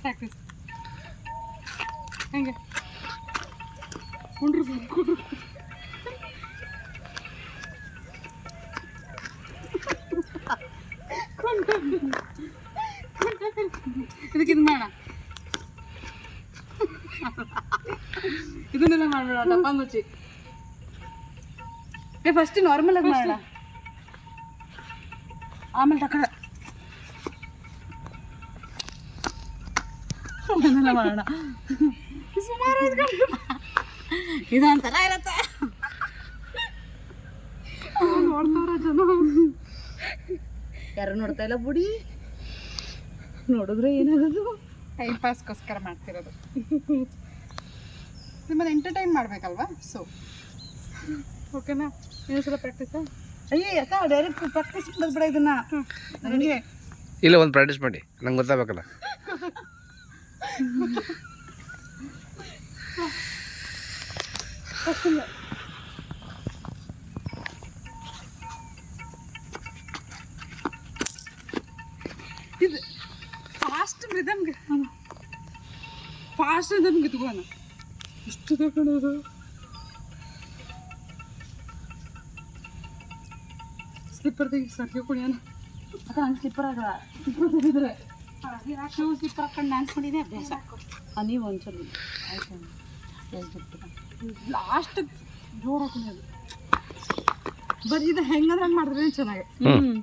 Practice ಹೆಂಗೆ ಕುಂಡ್ರು ಕುಂಡ್ರು ಇದಕ್ಕೆ ಇದು ಮಾಡೋಣ ಇದನ್ನೆಲ್ಲ ಮಾಡ್ಬೇಡ ಡಪ್ಪ ಮುಚ್ಚಿ ಏ ಫಸ್ಟ್ ನಾರ್ಮಲ್ ಆಗಿ ಮಾಡೋಣ ಆಮೇಲೆ ಟಕರ ಇದನ್ನೆಲ್ಲ ಮಾಡೋಣ ಸುಮಾರು ಇದ್ಕೊಂಡು ಇದು ಒಂಥರ ಇರತ್ತೆ. ನೋಡ್ತಾರ ಜನ ಯಾರು ನೋಡ್ತಾ ಇಲ್ಲ ಬುಡಿ? ನೋಡಿದ್ರೆ ಏನಾಗೋದು? ಟೈಮ್ ಪಾಸ್ಗೋಸ್ಕರ ಮಾಡ್ತಿರೋದು. ನಿಮ್ಮನ್ನು ಎಂಟರ್ಟೈನ್ ಮಾಡಬೇಕಲ್ವಾ? ಸೊ ಓಕೆನಾ ಇನ್ನೊಂದ್ಸಲ ಪ್ರಾಕ್ಟೀಸಾ ಅಯ್ಯೋ ಯಾಕ ಡೈರೆಕ್ಟ್ ಪ್ರಾಕ್ಟೀಸ್ ಮಾಡೋದು ಬಿಡ ಇದನ್ನ. ನನಗೆ ಇಲ್ಲ ಒಂದು ಪ್ರಾಕ್ಟೀಸ್ ಮಾಡಿ. ನಂಗೆ ಗೊತ್ತಾಗಬೇಕಲ್ಲ. ಇದು ಫಾಸ್ಟ್ ಮೃದಂಗೆ ಫಾಸ್ಟ್ ರಿದಮ್ಗೆ ಇಟ್ಕೋಣ ಇಷ್ಟು ತಗೊಳ್ಳೋದು ಸ್ಲಿಪ್ಪರ್ ತೆಗಿ ಸರ್ಗೆ ಕುಡಿಯೋಣ. ಅಕ್ಕ ಹಂಗೆ ಸ್ಲಿಪ್ಪರ್ ಆಗಲ್ಲ. ಸ್ಲಿಪ್ಪರ್ ತೆಗೆದ್ರೆ ಶೂ ಸ್ಲಿಪ್ಪರ್ ಹಾಕೊಂಡು ಡ್ಯಾನ್ಸ್ ಮಾಡಿದೆ ಅಭ್ಯಾಸ ನೀವು ಒಂದ್ಸಲ ಆಯ್ತು? ಲಾಸ್ಟ್ ಜೋರು ಹಾಕೊಂಡು ಬರೀ ಇದು ಹೆಂಗಂದ್ರೆ ಹಂಗೆ ಮಾಡಿದ್ರೆ ಚೆನ್ನಾಗಿ. ಹ್ಞೂ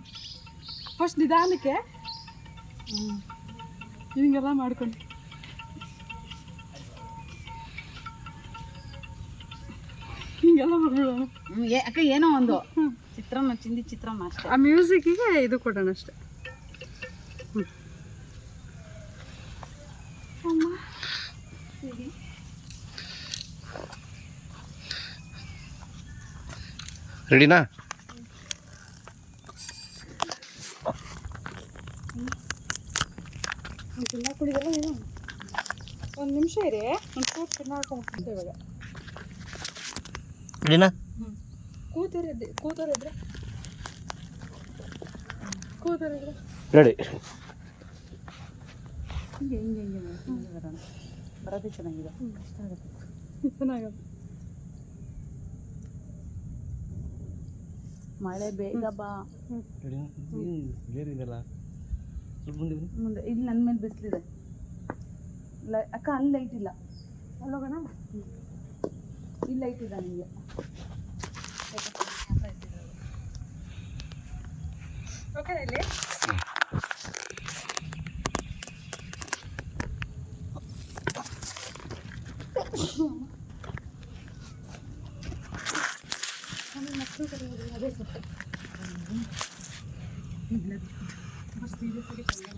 ಫಸ್ಟ್ ನಿಧಾನಕ್ಕೆ ಹಿಂಗೆಲ್ಲ ಮಾಡ್ಕೊಂಡು. ಹಿಂಗೆಲ್ಲ ಮಾಡ್ಬಿಡೋಣ ಅಕ್ಕ ಏನೋ ಒಂದು. ಚಿತ್ರಾನ್ನ ಚಿಂದಿ ಚಿತ್ರ ಅಷ್ಟೇ. ಆ ಮ್ಯೂಸಿಕ್ಕಿಗೆ ಇದು ಕೊಡೋಣ ಅಷ್ಟೆ. ರೆಡಿನಾ ಒಂದು ನಿಮಿಷ ಇರಿ. ಒಂದು ಕೂತು ತಿನ್ನಾಡ್ಕೊಂಡ್ಬಿಡ್ತೀವಿ ಇವಾಗ. ರೆಡಿನಾ ಕೂತರಿದ್ದೆ ಕೂತರಿದ್ರೆ ಕೂತರಿದ್ರೆ. ರೆಡಿ ಹಿಂಗೆ ಹಿಂಗೆ ಹಿಂಗೆ ಬರೋದೇ ಚೆನ್ನಾಗಿದೆ ಕಷ್ಟ ಆಗುತ್ತೆ ಚೆನ್ನಾಗದು ಮಳೆ ಬೇಗ ಬಾ. ಮುಂದೆ ಇಲ್ಲಿ ನನ್ನ ಮೇಲೆ ಬಿಸಿಲಿದೆ. ಅಕ್ಕ ಅಲ್ಲಿ ಲೈಟ್ ಇಲ್ಲ. ಅಲ್ಲೋಗೋಣ? ಇಲ್ಲಿ ಲೈಟ್ ಇದೆ ನನಗೆ ಓಕೆ ಇಲ್ಲಿ Thank you.